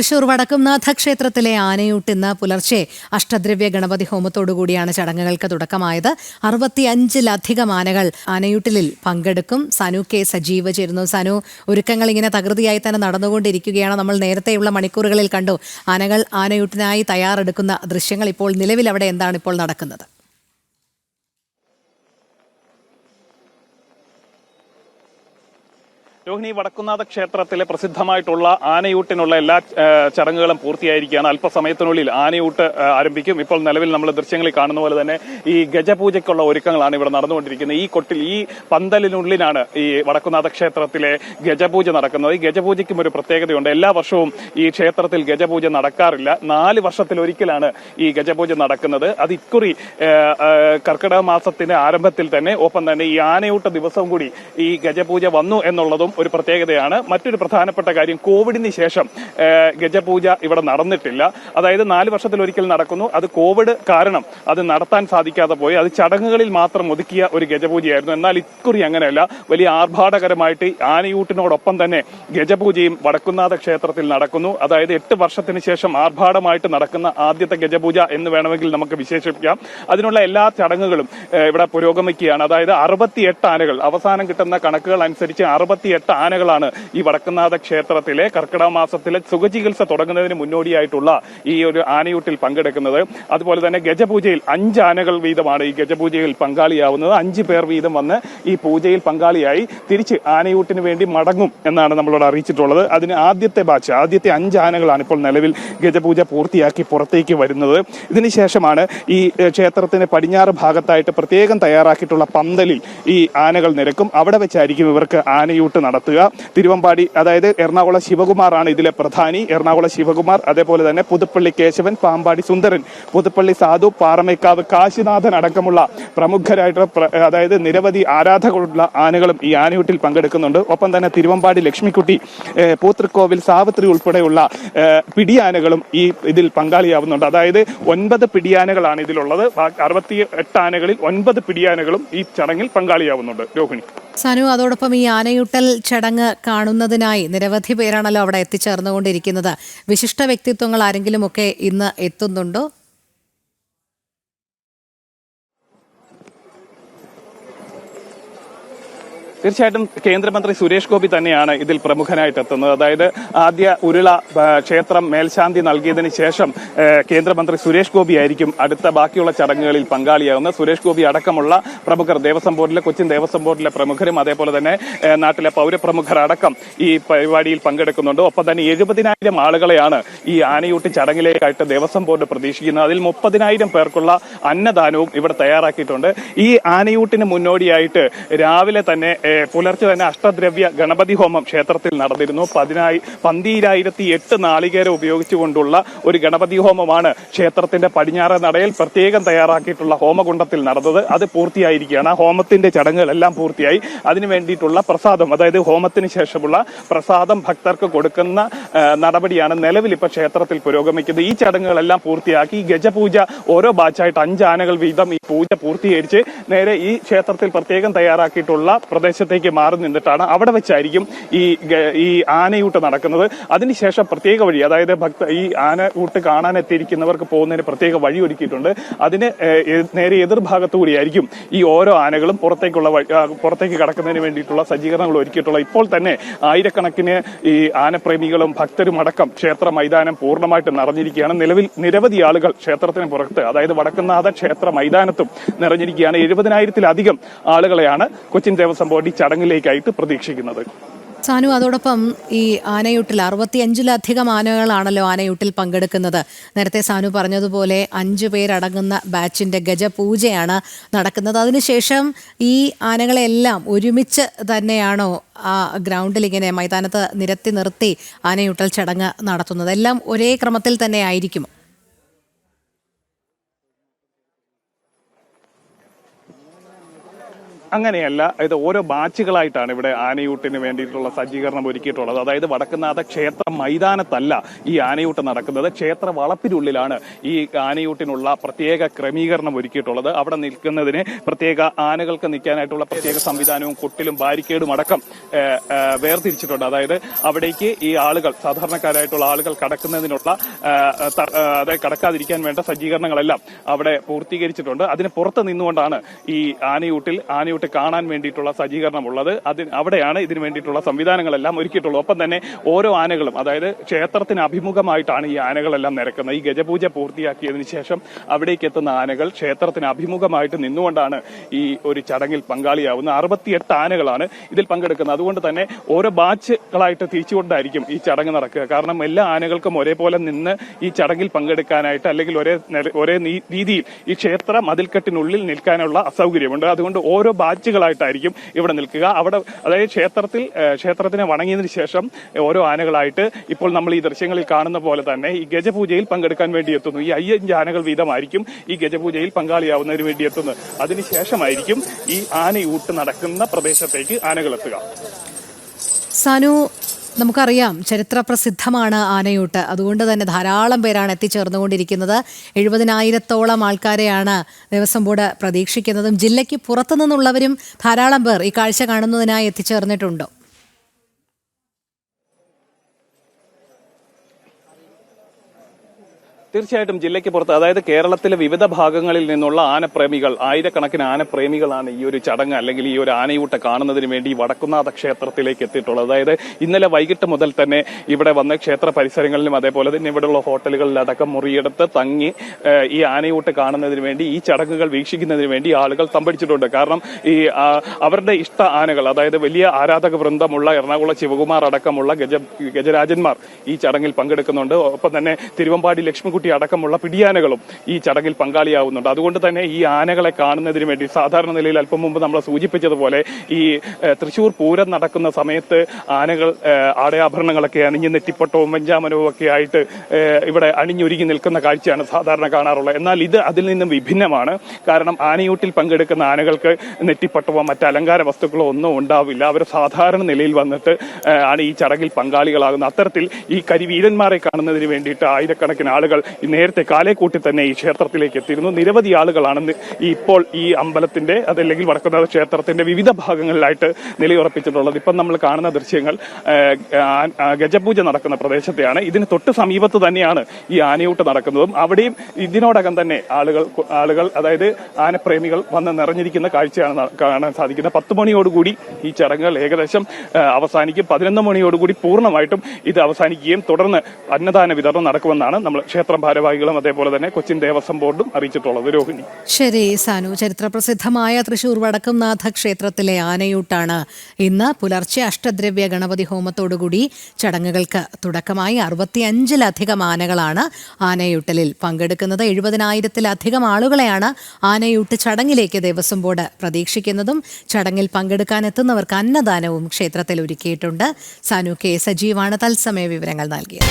തൃശൂർ വടക്കുംനാഥ ക്ഷേത്രത്തിലെ ആനയൂട്ട് ഇന്ന് പുലർച്ചെ അഷ്ടദ്രവ്യ ഗണപതി ഹോമത്തോടുകൂടിയാണ് ചടങ്ങുകൾക്ക് തുടക്കമായത്. അറുപത്തിയഞ്ചിലധികം ആനകൾ ആനയൂട്ടിലിൽ പങ്കെടുക്കും. സനു കെ സജീവ ചേരുന്നു. സനു ഒരുക്കങ്ങൾ ഇങ്ങനെ തകൃതിയായി തന്നെ നടന്നുകൊണ്ടിരിക്കുകയാണ്. നമ്മൾ നേരത്തെയുള്ള മണിക്കൂറുകളിൽ കണ്ടു ആനകൾ ആനയൂട്ടിനായി തയ്യാറെടുക്കുന്ന ദൃശ്യങ്ങൾ ഇപ്പോൾ നിലവിൽ അവിടെ എന്താണ് ഇപ്പോൾ നടക്കുന്നത്? രോഹിണി വടക്കുന്നാഥ ക്ഷേത്രത്തിലെ പ്രസിദ്ധമായിട്ടുള്ള ആനയൂട്ടിനുള്ള എല്ലാ ചടങ്ങുകളും പൂർത്തിയായിരിക്കുകയാണ്. അല്പസമയത്തിനുള്ളിൽ ആനയൂട്ട് ആരംഭിക്കും. ഇപ്പോൾ നിലവിൽ നമ്മൾ ദൃശ്യങ്ങളിൽ കാണുന്ന പോലെ തന്നെ ഈ ഗജപൂജയ്ക്കുള്ള ഒരുക്കങ്ങളാണ് ഇവിടെ നടന്നുകൊണ്ടിരിക്കുന്നത്. ഈ കൊട്ടിൽ ഈ പന്തലിനുള്ളിലാണ് ഈ വടക്കുന്നാഥ ക്ഷേത്രത്തിലെ ഗജപൂജ നടക്കുന്നത്. ഈ ഗജപൂജയ്ക്കും ഒരു പ്രത്യേകതയുണ്ട്. എല്ലാ വർഷവും ഈ ക്ഷേത്രത്തിൽ ഗജപൂജ നടക്കാറില്ല. നാല് വർഷത്തിലൊരിക്കലാണ് ഈ ഗജപൂജ നടക്കുന്നത്. അത് ഇക്കുറി കർക്കിടക മാസത്തിന്റെ ആരംഭത്തിൽ തന്നെ ഒപ്പം തന്നെ ഈ ആനയൂട്ട് ദിവസം കൂടി ഈ ഗജപൂജ വന്നു എന്നുള്ളതും ഒരു പ്രത്യേകതയാണ്. മറ്റൊരു പ്രധാനപ്പെട്ട കാര്യം കോവിഡിന് ശേഷം ഗജപൂജ ഇവിടെ നടന്നിട്ടില്ല. അതായത് നാല് വർഷത്തിലൊരിക്കൽ നടക്കുന്നു. അത് കോവിഡ് കാരണം അത് നടത്താൻ സാധിക്കാതെ പോയി. അത് ചടങ്ങുകളിൽ മാത്രം ഒതുക്കിയ ഒരു ഗജപൂജയായിരുന്നു. എന്നാൽ ഇക്കുറി അങ്ങനെയല്ല. വലിയ ആർഭാടകരമായിട്ട് ആനയൂട്ടിനോടൊപ്പം തന്നെ ഗജപൂജയും വടക്കുന്നാഥ ക്ഷേത്രത്തിൽ നടക്കുന്നു. അതായത് എട്ട് വർഷത്തിന് ശേഷം ആർഭാടമായിട്ട് നടക്കുന്ന ആദ്യത്തെ ഗജപൂജ എന്ന് വേണമെങ്കിൽ നമുക്ക് വിശേഷിപ്പിക്കാം. അതിനുള്ള എല്ലാ ചടങ്ങുകളും ഇവിടെ പുരോഗമിക്കുകയാണ്. അതായത് അറുപത്തിയെട്ട് ആനകൾ അവസാനം കിട്ടുന്ന കണക്കുകൾ അനുസരിച്ച് അറുപത്തിയെട്ട് ആനകളാണ് ഈ വടക്കുന്നാഥ ക്ഷേത്രത്തിലെ കർക്കിടക മാസത്തിലെ സുഖചികിത്സ തുടങ്ങുന്നതിന് മുന്നോടിയായിട്ടുള്ള ഈ ഒരു ആനയൂട്ടിൽ പങ്കെടുക്കുന്നത്. അതുപോലെ തന്നെ ഗജപൂജയിൽ അഞ്ച് ആനകൾ വീതമാണ് ഈ ഗജപൂജയിൽ പങ്കാളിയാവുന്നത്. അഞ്ച് പേർ വീതം വന്ന് ഈ പൂജയിൽ പങ്കാളിയായി തിരിച്ച് ആനയൂട്ടിന് വേണ്ടി മടങ്ങും എന്നാണ് നമ്മളോട് അറിയിച്ചിട്ടുള്ളത്. അതിന് ആദ്യത്തെ ബാച്ച് ആദ്യത്തെ അഞ്ച് ആനകളാണ് ഇപ്പോൾ നിലവിൽ ഗജപൂജ പൂർത്തിയാക്കി പുറത്തേക്ക് വരുന്നത്. ഇതിനുശേഷമാണ് ഈ ക്ഷേത്രത്തിന് പടിഞ്ഞാറ് ഭാഗത്തായിട്ട് പ്രത്യേകം തയ്യാറാക്കിയിട്ടുള്ള പന്തലിൽ ഈ ആനകൾ നിരക്കും. അവിടെ വെച്ചായിരിക്കും ഇവർക്ക് ആനയൂട്ട് നടത്തുക. തിരുവമ്പാടി അതായത് എറണാകുളം ശിവകുമാറാണ് ഇതിലെ പ്രധാനി. എറണാകുളം ശിവകുമാർ അതേപോലെ തന്നെ പുതുപ്പള്ളി കേശവൻ പാമ്പാടി സുന്ദരൻ പുതുപ്പള്ളി സാധു പാറമേക്കാവ് കാശിനാഥൻ അടക്കമുള്ള പ്രമുഖരായിട്ടുള്ള അതായത് നിരവധി ആരാധകരുള്ള ആനകളും ഈ ആനയൂട്ടിൽ പങ്കെടുക്കുന്നുണ്ട്. ഒപ്പം തന്നെ തിരുവമ്പാടി ലക്ഷ്മിക്കുട്ടി പൂത്തൃക്കോവിൽ സാവിത്രി ഉൾപ്പെടെയുള്ള പിടിയാനകളും ഈ ഇതിൽ പങ്കാളിയാവുന്നുണ്ട്. അതായത് ഒൻപത് പിടിയാനകളാണ് ഇതിലുള്ളത്. അറുപത്തി എട്ട് ആനകളിൽ ഒൻപത് പിടിയാനകളും ഈ ചടങ്ങിൽ പങ്കാളിയാവുന്നുണ്ട്. രോഹിണി. സനു അതോടൊപ്പം ഈ ആനയൂട്ടൽ ചടങ്ങ് കാണുന്നതിനായി നിരവധി പേരാണല്ലോ അവിടെ എത്തിച്ചേർന്നുകൊണ്ടിരിക്കുന്നത്. വിശിഷ്ട വ്യക്തിത്വങ്ങൾ ആരെങ്കിലുമൊക്കെ ഇന്ന് എത്തുന്നുണ്ടോ? തീർച്ചയായിട്ടും കേന്ദ്രമന്ത്രി സുരേഷ് ഗോപി തന്നെയാണ് ഇതിൽ പ്രമുഖനായിട്ട് എത്തുന്നത്. അതായത് ആദ്യ ഉരുള ക്ഷേത്രം മേൽശാന്തി നൽകിയതിന് ശേഷം കേന്ദ്രമന്ത്രി സുരേഷ് ഗോപി ആയിരിക്കും അടുത്ത ബാക്കിയുള്ള ചടങ്ങുകളിൽ പങ്കാളിയാകുന്നത് സുരേഷ് ഗോപി അടക്കമുള്ള പ്രമുഖർ ദേവസ്വം ബോർഡിലെ കൊച്ചിൻ ദേവസ്വം ബോർഡിലെ പ്രമുഖരും അതേപോലെ തന്നെ നാട്ടിലെ പൗരപ്രമുഖർ അടക്കം ഈ പരിപാടിയിൽ പങ്കെടുക്കുന്നുണ്ട്. ഒപ്പം തന്നെ എഴുപതിനായിരം ആളുകളെയാണ് ഈ ആനയൂട്ടി ചടങ്ങിലേക്കായിട്ട് ദേവസ്വം ബോർഡ് പ്രതീക്ഷിക്കുന്നത്. അതിൽ മുപ്പതിനായിരം പേർക്കുള്ള അന്നദാനവും ഇവിടെ തയ്യാറാക്കിയിട്ടുണ്ട്. ഈ ആനയൂട്ടിന് മുന്നോടിയായിട്ട് രാവിലെ തന്നെ പുലർച്ചെ തന്നെ അഷ്ടദ്രവ്യ ഗണപതി ഹോമം ക്ഷേത്രത്തിൽ നടന്നിരുന്നു. പതിനായി പന്തിരായിരത്തി എട്ട് നാളികേരം ഉപയോഗിച്ചുകൊണ്ടുള്ള ഒരു ഗണപതി ഹോമമാണ് ക്ഷേത്രത്തിന്റെ പടിഞ്ഞാറ് നടയിൽ പ്രത്യേകം തയ്യാറാക്കിയിട്ടുള്ള ഹോമകുണ്ടത്തിൽ നടന്നത്. അത് പൂർത്തിയായിരിക്കുകയാണ്. ആ ഹോമത്തിന്റെ ചടങ്ങുകളെല്ലാം പൂർത്തിയായി. അതിനു വേണ്ടിയിട്ടുള്ള പ്രസാദം അതായത് ഹോമത്തിന് ശേഷമുള്ള പ്രസാദം ഭക്തർക്ക് കൊടുക്കുന്ന നടപടിയാണ് നിലവിൽ ഇപ്പൊ ക്ഷേത്രത്തിൽ പുരോഗമിക്കുന്നത്. ഈ ചടങ്ങുകളെല്ലാം പൂർത്തിയാക്കി ഗജപൂജ ഓരോ ബാച്ചായിട്ട് അഞ്ചാനകൾ വീതം ഈ പൂജ പൂർത്തീകരിച്ച് നേരെ ഈ ക്ഷേത്രത്തിൽ പ്രത്യേകം തയ്യാറാക്കിയിട്ടുള്ള പ്രദേശത്തേക്ക് മാറി നിന്നിട്ടാണ് അവിടെ വെച്ചായിരിക്കും ഈ ഈ ആനയൂട്ട് നടക്കുന്നത്. അതിനുശേഷം പ്രത്യേക വഴി അതായത് ഭക്ത ഈ ആനയൂട്ട് കാണാൻ എത്തിയിരിക്കുന്നവർക്ക് പോകുന്നതിന് പ്രത്യേക വഴി ഒരുക്കിയിട്ടുണ്ട്. അതിന് നേരെ എതിർഭാഗത്തു കൂടിയായിരിക്കും ഈ ഓരോ ആനകളും പുറത്തേക്കുള്ള പുറത്തേക്ക് കടക്കുന്നതിന് വേണ്ടിയിട്ടുള്ള സജ്ജീകരണങ്ങൾ ഒരുക്കിയിട്ടുള്ള ഇപ്പോൾ തന്നെ ആയിരക്കണക്കിന് ഈ ആനപ്രേമികളും ഭക്തരും അടക്കം ക്ഷേത്ര മൈതാനം പൂർണമായിട്ട് നിറഞ്ഞിരിക്കുകയാണ്. നിലവിൽ നിരവധി ആളുകൾ ക്ഷേത്രത്തിന് പുറത്ത് അതായത് വടക്കുന്നാഥ ക്ഷേത്ര മൈതാനത്തും നിറഞ്ഞിരിക്കുകയാണ്. എഴുപതിനായിരത്തിലധികം ആളുകളെയാണ് കൊച്ചിൻ ദേവസ്വം ബോർഡ് ഈ ചടങ്ങിലേക്കായിട്ട് പ്രതീക്ഷിക്കുന്നത്. സാനു അതോടൊപ്പം ഈ ആനയൂട്ടിൽ അറുപത്തിയഞ്ചിലധികം ആനകളാണല്ലോ ആനയൂട്ടിൽ പങ്കെടുക്കുന്നത്. നേരത്തെ സാനു പറഞ്ഞതുപോലെ അഞ്ചു പേരടങ്ങുന്ന ബാച്ചിന്റെ ഗജപൂജയാണ് നടക്കുന്നത്. അതിനുശേഷം ഈ ആനകളെല്ലാം ഒരുമിച്ച് തന്നെയാണോ ആ ഗ്രൗണ്ടിൽ ഇങ്ങനെ മൈതാനത്ത് നിരത്തി നിർത്തി ആനയൂട്ടൽ ചടങ്ങ് നടത്തുന്നത്? എല്ലാം ഒരേ ക്രമത്തിൽ തന്നെ ആയിരിക്കും അങ്ങനെയല്ല ഇത് ഓരോ ബാച്ചുകളായിട്ടാണ് ഇവിടെ ആനയൂട്ടിന് വേണ്ടിയിട്ടുള്ള സജ്ജീകരണം ഒരുക്കിയിട്ടുള്ളത്. അതായത് വടക്കുന്നാഥ ക്ഷേത്ര മൈതാനത്തല്ല ഈ ആനയൂട്ട് നടക്കുന്നത്. ക്ഷേത്ര വളപ്പിനുള്ളിലാണ് ഈ ആനയൂട്ടിനുള്ള പ്രത്യേക ക്രമീകരണം ഒരുക്കിയിട്ടുള്ളത്. അവിടെ നിൽക്കുന്നതിന് പ്രത്യേക ആനകൾക്ക് നിൽക്കാനായിട്ടുള്ള പ്രത്യേക സംവിധാനവും കൊട്ടിലും ബാരിക്കേഡും അടക്കം വേർതിരിച്ചിട്ടുണ്ട്. അതായത് അവിടേക്ക് ഈ ആളുകൾ സാധാരണക്കാരായിട്ടുള്ള ആളുകൾ കടക്കുന്നതിനുള്ള അതായത് കടക്കാതിരിക്കാൻ വേണ്ട സജ്ജീകരണങ്ങളെല്ലാം അവിടെ പൂർത്തീകരിച്ചിട്ടുണ്ട്. അതിന് പുറത്ത് നിന്നുകൊണ്ടാണ് ഈ ആനയൂട്ടിൽ ആനയൂട്ട് കാണാൻ വേണ്ടിയിട്ടുള്ള സജ്ജീകരണം ഉള്ളത് അതിന് അവിടെയാണ് ഇതിന് വേണ്ടിയിട്ടുള്ള സംവിധാനങ്ങളെല്ലാം ഒരുക്കിയിട്ടുള്ളത്. ഒപ്പം തന്നെ ഓരോ ആനകളും അതായത് ക്ഷേത്രത്തിന് അഭിമുഖമായിട്ടാണ് ഈ ആനകളെല്ലാം നിരക്കുന്നത്. ഈ ഗജപൂജ പൂർത്തിയാക്കിയതിനു ശേഷം അവിടേക്ക് എത്തുന്ന ആനകൾ ക്ഷേത്രത്തിന് അഭിമുഖമായിട്ട് നിന്നുകൊണ്ടാണ് ഈ ഒരു ചടങ്ങിൽ പങ്കാളിയാവുന്ന അറുപത്തിയെട്ട് ആനകളാണ് ഇതിൽ പങ്കെടുക്കുന്നത്. അതുകൊണ്ട് തന്നെ ഓരോ ബാച്ചുകളായിട്ട് തിരിച്ചുകൊണ്ടായിരിക്കും ഈ ചടങ്ങ് നടക്കുക. കാരണം എല്ലാ ആനകൾക്കും ഒരേപോലെ നിന്ന് ഈ ചടങ്ങിൽ പങ്കെടുക്കാനായിട്ട് അല്ലെങ്കിൽ ഒരേ ഒരേ രീതിയിൽ ഈ ക്ഷേത്ര മതിൽക്കെട്ടിനുള്ളിൽ നിൽക്കാനുള്ള അസൗകര്യമുണ്ട്. അതുകൊണ്ട് ഓരോ ബാച്ചുകളായിട്ടായിരിക്കും ഇവിടെ നിൽക്കുക. അവിടെ അതായത് ക്ഷേത്രത്തിൽ ക്ഷേത്രത്തിനെ വണങ്ങിയതിന് ശേഷം ഓരോ ആനകളായിട്ട് ഇപ്പോൾ നമ്മൾ ഈ ദൃശ്യങ്ങളിൽ കാണുന്ന പോലെ തന്നെ ഈ ഗജപൂജയിൽ പങ്കെടുക്കാൻ വേണ്ടി എത്തുന്നു. ഈ അയ്യഞ്ച് ആനകൾ വീതമായിരിക്കും ഈ ഗജപൂജയിൽ പങ്കാളിയാവുന്നതിന് വേണ്ടി എത്തുന്നത്. അതിനുശേഷമായിരിക്കും ഈ ആനയൂട്ട് നടക്കുന്ന പ്രദേശത്തേക്ക് ആനകൾ എത്തുക. സാനു നമുക്കറിയാം ചരിത്ര പ്രസിദ്ധമാണ് ആനയൂട്ട്. അതുകൊണ്ട് തന്നെ ധാരാളം പേരാണ് എത്തിച്ചേർന്നുകൊണ്ടിരിക്കുന്നത്. എഴുപതിനായിരത്തോളം ആൾക്കാരെയാണ് ദേവസ്വം ബോർഡ് പ്രതീക്ഷിക്കുന്നതും. ജില്ലയ്ക്ക് പുറത്തു നിന്നുള്ളവരും ധാരാളം പേർ ഈ കാഴ്ച കാണുന്നതിനായി എത്തിച്ചേർന്നിട്ടുണ്ടോ. തീർച്ചയായിട്ടും ജില്ലയ്ക്ക് പുറത്ത് അതായത് കേരളത്തിലെ വിവിധ ഭാഗങ്ങളിൽ നിന്നുള്ള ആനപ്രേമികൾ ആയിരക്കണക്കിന് ആനപ്രേമികളാണ് ഈ ഒരു ചടങ്ങ് അല്ലെങ്കിൽ ഈ ഒരു ആനയൂട്ട കാണുന്നതിന് വേണ്ടി വടക്കുന്നാഥ ക്ഷേത്രത്തിലേക്ക് എത്തിയിട്ടുള്ളത്. അതായത് ഇന്നലെ വൈകിട്ട് മുതൽ തന്നെ ഇവിടെ വന്ന ക്ഷേത്ര പരിസരങ്ങളിലും അതേപോലെ തന്നെ ഇവിടെയുള്ള ഹോട്ടലുകളിലടക്കം മുറിയെടുത്ത് തങ്ങി ഈ ആനയൂട്ട് കാണുന്നതിന് വേണ്ടി ഈ ചടങ്ങുകൾ വീക്ഷിക്കുന്നതിന് വേണ്ടി ആളുകൾ തമ്പടിച്ചിട്ടുണ്ട്. കാരണം ഈ അവരുടെ ഇഷ്ട ആനകൾ അതായത് വലിയ ആരാധക വൃന്ദമുള്ള എറണാകുളം ശിവകുമാർ അടക്കമുള്ള ഗജ ഗജരാജന്മാർ ഈ ചടങ്ങിൽ പങ്കെടുക്കുന്നുണ്ട്. ഒപ്പം തന്നെ തിരുവമ്പാടി ലക്ഷ്മിക്കുട്ടി അടക്കമുള്ള പിടിയാനകളും ഈ ചടങ്ങിൽ പങ്കാളിയാവുന്നുണ്ട്. അതുകൊണ്ട് തന്നെ ഈ ആനകളെ കാണുന്നതിന് വേണ്ടി സാധാരണ നിലയിൽ അല്പം മുമ്പ് നമ്മൾ സൂചിപ്പിച്ചതുപോലെ ഈ തൃശൂർ പൂരം നടക്കുന്ന സമയത്ത് ആനകൾ ആടയാഭരണങ്ങളൊക്കെ അണിഞ്ഞ് നെറ്റിപ്പട്ടവും വെഞ്ചാമനവും ഒക്കെ ആയിട്ട് ഇവിടെ അണിഞ്ഞൊരുങ്ങി നിൽക്കുന്ന കാഴ്ചയാണ് സാധാരണ കാണാറുള്ളത്. എന്നാൽ ഇത് അതിൽ നിന്നും വിഭിന്നമാണ്. കാരണം ആനയൂട്ടിൽ പങ്കെടുക്കുന്ന ആനകൾക്ക് നെറ്റിപ്പട്ടവോ മറ്റ് അലങ്കാര വസ്തുക്കളോ ഒന്നും ഉണ്ടാവില്ല. അവർ സാധാരണ നിലയിൽ വന്നിട്ട് ആണ് ഈ ചടങ്ങിൽ പങ്കാളികളാകുന്നത്. അത്തരത്തിൽ ഈ കരിവീരന്മാരെ കാണുന്നതിന് വേണ്ടിയിട്ട് ആയിരക്കണക്കിന് ആളുകൾ നേരത്തെ കാലേക്കൂട്ടി തന്നെ ഈ ക്ഷേത്രത്തിലേക്ക് എത്തിയിരുന്നു. നിരവധി ആളുകളാണ് ഇപ്പോൾ ഈ അമ്പലത്തിന്റെ അതല്ലെങ്കിൽ വടക്കുന്നാഥ ക്ഷേത്രത്തിന്റെ വിവിധ ഭാഗങ്ങളിലായിട്ട് നിലയുറപ്പിച്ചിട്ടുള്ളത്. ഇപ്പം നമ്മൾ കാണുന്ന ദൃശ്യങ്ങൾ ഗജപൂജ നടക്കുന്ന പ്രദേശത്തെയാണ്. ഇതിന് തൊട്ട് സമീപത്ത് തന്നെയാണ് ഈ ആനയൂട്ട് നടക്കുന്നതും. അവിടെയും ഇതിനോടകം തന്നെ ആളുകൾ ആളുകൾ അതായത് ആനപ്രേമികൾ വന്ന് നിറഞ്ഞിരിക്കുന്ന കാഴ്ചയാണ് കാണാൻ സാധിക്കുന്നത്. പത്ത് മണിയോടുകൂടി ഈ ചടങ്ങുകൾ ഏകദേശം അവസാനിക്കും. പതിനൊന്ന് മണിയോടുകൂടി പൂർണമായിട്ടും ഇത് അവസാനിക്കുകയും തുടർന്ന് അന്നദാന വിതരണം നടക്കുമെന്നാണ് നമ്മൾ ക്ഷേത്ര ഭാരവാഹികളും അതേപോലെ തന്നെ കൊച്ചിൻ ദേവസ്വം ബോർഡും അറിയിച്ചിട്ടുള്ളത്. രോഹിണി. ശരി സാനു. ചരിത്ര പ്രസിദ്ധമായ തൃശൂർ വടക്കുംനാഥ ക്ഷേത്രത്തിലെ ആനയൂട്ടാണ് ഇന്ന് പുലർച്ചെ അഷ്ടദ്രവ്യ ഗണപതി ഹോമത്തോടുകൂടി ചടങ്ങുകൾക്ക് തുടക്കമായി. അറുപത്തിയഞ്ചിലധികം ആനകളാണ് ആനയൂട്ടലിൽ പങ്കെടുക്കുന്നത്. എഴുപതിനായിരത്തിലധികം ആളുകളെയാണ് ആനയൂട്ട് ചടങ്ങിലേക്ക് ദേവസ്വം ബോർഡ് പ്രതീക്ഷിക്കുന്നതും. ചടങ്ങിൽ പങ്കെടുക്കാൻ എത്തുന്നവർക്ക് അന്നദാനവും ക്ഷേത്രത്തിൽ ഒരുക്കിയിട്ടുണ്ട്. സാനു കെ. സജീവാണ് തത്സമയ വിവരങ്ങൾ നൽകിയത്.